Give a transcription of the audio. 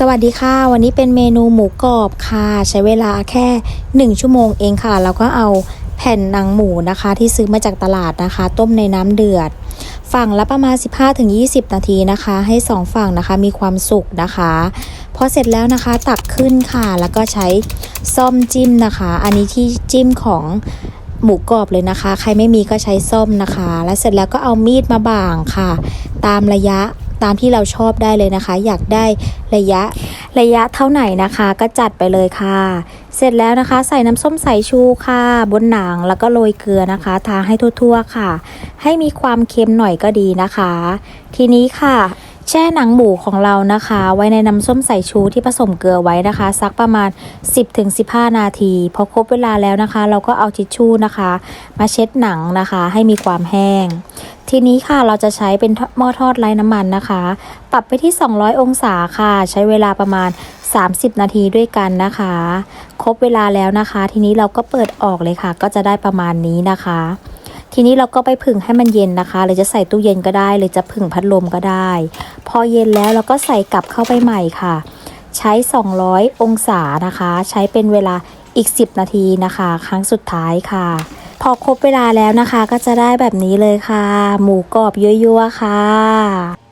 สวัสดีค่ะ วันนี้เป็นเมนูหมูกรอบค่ะ ใช้เวลาแค่ 1 ชั่วโมงเองค่ะ แล้วก็เอาแผ่นหนังหมูนะคะ ที่ซื้อมาจากตลาดนะคะ ต้มในน้ำเดือด ฝั่งละประมาณ 15-20 นาทีนะคะ ให้ 2 ฝั่งนะคะมีความสุกนะคะพอเสร็จแล้วนะคะตักขึ้นค่ะ แล้วก็ใช้ซ่อมจิ้มนะคะ อันนี้ที่จิ้มของหมูกรอบเลยนะคะ ใครไม่มีก็ใช้ส้อมนะคะ แล้วเสร็จแล้วก็เอามีดมาบ่างค่ะ ตามระยะ ตามที่เราชอบได้เลยนะคะ อยากได้ระยะระยะเท่าไหนนะคะ ก็จัดไปเลยค่ะ เสร็จแล้วนะคะ ใส่น้ำส้มสายชูค่ะ บนหนังแล้วก็โรยเกลือนะคะ ทาให้ทั่วๆค่ะ ให้มีความเค็มหน่อยก็ดีนะคะ ทีนี้ค่ะ แช่หนังหมูของเรานะคะ ไว้ในน้ำส้มสายชูที่ผสมเกลือไว้นะคะ สักประมาณ 10-15 นาทีพอครบเวลาแล้วนะคะ เราก็เอาทิชชู่นะคะ มาเช็ดหนังนะคะ ให้มีความแห้ง ทีนี้ค่ะเราจะใช้เป็นหม้อทอดไร้น้ำมันนะคะ ปรับไปที่ 200 องศาค่ะ ใช้เวลาประมาณ 30 นาทีด้วยกันนะคะ ครบเวลาแล้วนะคะ ทีนี้เราก็เปิดออกเลยค่ะ ก็จะได้ประมาณนี้นะคะทีนี้เราก็ไปผึ่งให้มันเย็นนะคะ หรือจะใส่ตู้เย็นก็ได้ หรือจะผึ่งพัดลมก็ได้ อเย็นแล้วเราก็ใส่กลับเข้าไปใหม่ค่ะ ใช้ 200 องศานะคะ ใช้เป็นเวลาอีก 10 นาทีนะคะ ครั้งสุดท้ายค่ะ พอครบเวลาแล้วนะคะ ก็จะได้แบบนี้เลยค่ะ หมูกรอบยั่วๆค่ะ